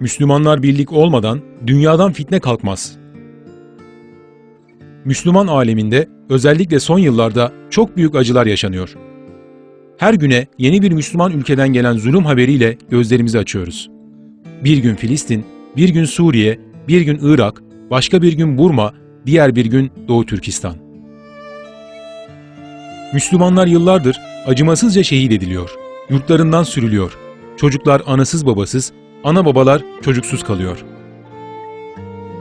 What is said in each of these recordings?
Müslümanlar birlik olmadan dünyadan fitne kalkmaz. Müslüman aleminde özellikle son yıllarda çok büyük acılar yaşanıyor. Her güne yeni bir Müslüman ülkeden gelen zulüm haberiyle gözlerimizi açıyoruz. Bir gün Filistin, bir gün Suriye, bir gün Irak, başka bir gün Burma, diğer bir gün Doğu Türkistan. Müslümanlar yıllardır acımasızca şehit ediliyor. Yurtlarından sürülüyor. Çocuklar anasız babasız, ana babalar çocuksuz kalıyor.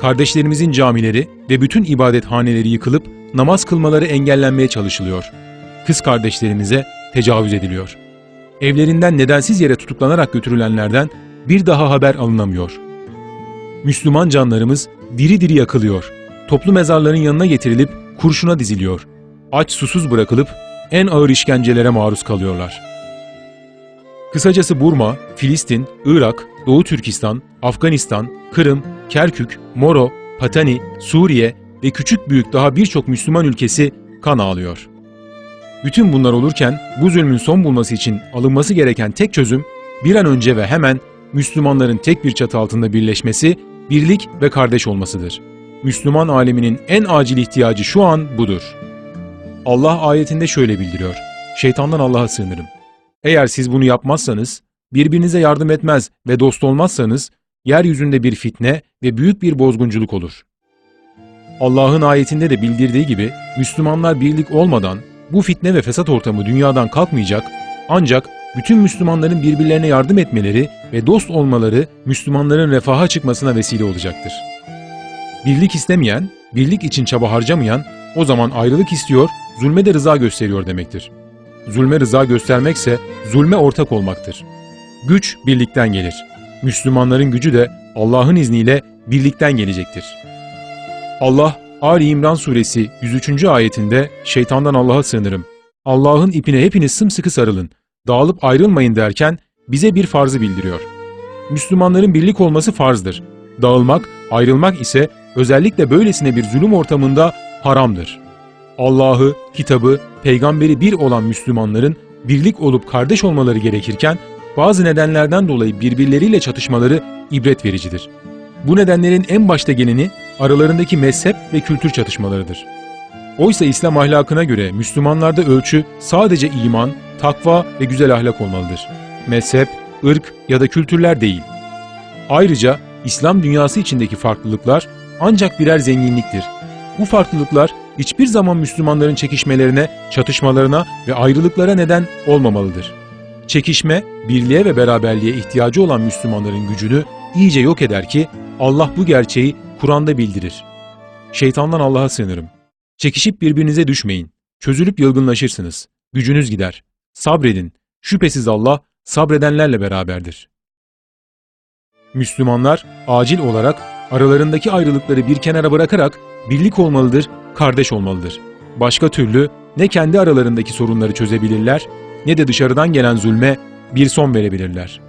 Kardeşlerimizin camileri ve bütün ibadethaneleri yıkılıp namaz kılmaları engellenmeye çalışılıyor. Kız kardeşlerimize tecavüz ediliyor. Evlerinden nedensiz yere tutuklanarak götürülenlerden bir daha haber alınamıyor. Müslüman canlarımız diri diri yakılıyor. Toplu mezarların yanına getirilip kurşuna diziliyor. Aç susuz bırakılıp en ağır işkencelere maruz kalıyorlar. Kısacası Burma, Filistin, Irak, Doğu Türkistan, Afganistan, Kırım, Kerkük, Moro, Patani, Suriye ve küçük büyük daha birçok Müslüman ülkesi kan ağlıyor. Bütün bunlar olurken bu zulmün son bulması için alınması gereken tek çözüm bir an önce ve hemen Müslümanların tek bir çatı altında birleşmesi, birlik ve kardeş olmasıdır. Müslüman aleminin en acil ihtiyacı şu an budur. Allah ayetinde şöyle bildiriyor. Şeytandan Allah'a sığınırım. Eğer siz bunu yapmazsanız, birbirinize yardım etmez ve dost olmazsanız, yeryüzünde bir fitne ve büyük bir bozgunculuk olur. Allah'ın ayetinde de bildirdiği gibi, Müslümanlar birlik olmadan bu fitne ve fesat ortamı dünyadan kalkmayacak, ancak bütün Müslümanların birbirlerine yardım etmeleri ve dost olmaları Müslümanların refaha çıkmasına vesile olacaktır. Birlik istemeyen, birlik için çaba harcamayan, o zaman ayrılık istiyor, zulme de rıza gösteriyor demektir. Zulme rıza göstermekse zulme ortak olmaktır. Güç birlikten gelir. Müslümanların gücü de Allah'ın izniyle birlikten gelecektir. Allah Ali İmran suresi 103. ayetinde şeytandan Allah'a sığınırım. Allah'ın ipine hepiniz sımsıkı sarılın, dağılıp ayrılmayın derken bize bir farzı bildiriyor. Müslümanların birlik olması farzdır. Dağılmak, ayrılmak ise özellikle böylesine bir zulüm ortamında haramdır. Allah'ı, kitabı, peygamberi bir olan Müslümanların birlik olup kardeş olmaları gerekirken bazı nedenlerden dolayı birbirleriyle çatışmaları ibret vericidir. Bu nedenlerin en başta geleni aralarındaki mezhep ve kültür çatışmalarıdır. Oysa İslam ahlakına göre Müslümanlarda ölçü sadece iman, takva ve güzel ahlak olmalıdır. Mezhep, ırk ya da kültürler değil. Ayrıca İslam dünyası içindeki farklılıklar ancak birer zenginliktir. Bu farklılıklar hiçbir zaman Müslümanların çekişmelerine, çatışmalarına ve ayrılıklara neden olmamalıdır. Çekişme, birliğe ve beraberliğe ihtiyacı olan Müslümanların gücünü iyice yok eder ki Allah bu gerçeği Kur'an'da bildirir. Şeytandan Allah'a sığınırım. Çekişip birbirinize düşmeyin. Çözülüp yılgınlaşırsınız. Gücünüz gider. Sabredin. Şüphesiz Allah sabredenlerle beraberdir. Müslümanlar acil olarak aralarındaki ayrılıkları bir kenara bırakarak birlik olmalıdır, kardeş olmalıdır. Başka türlü ne kendi aralarındaki sorunları çözebilirler ne de dışarıdan gelen zulme bir son verebilirler.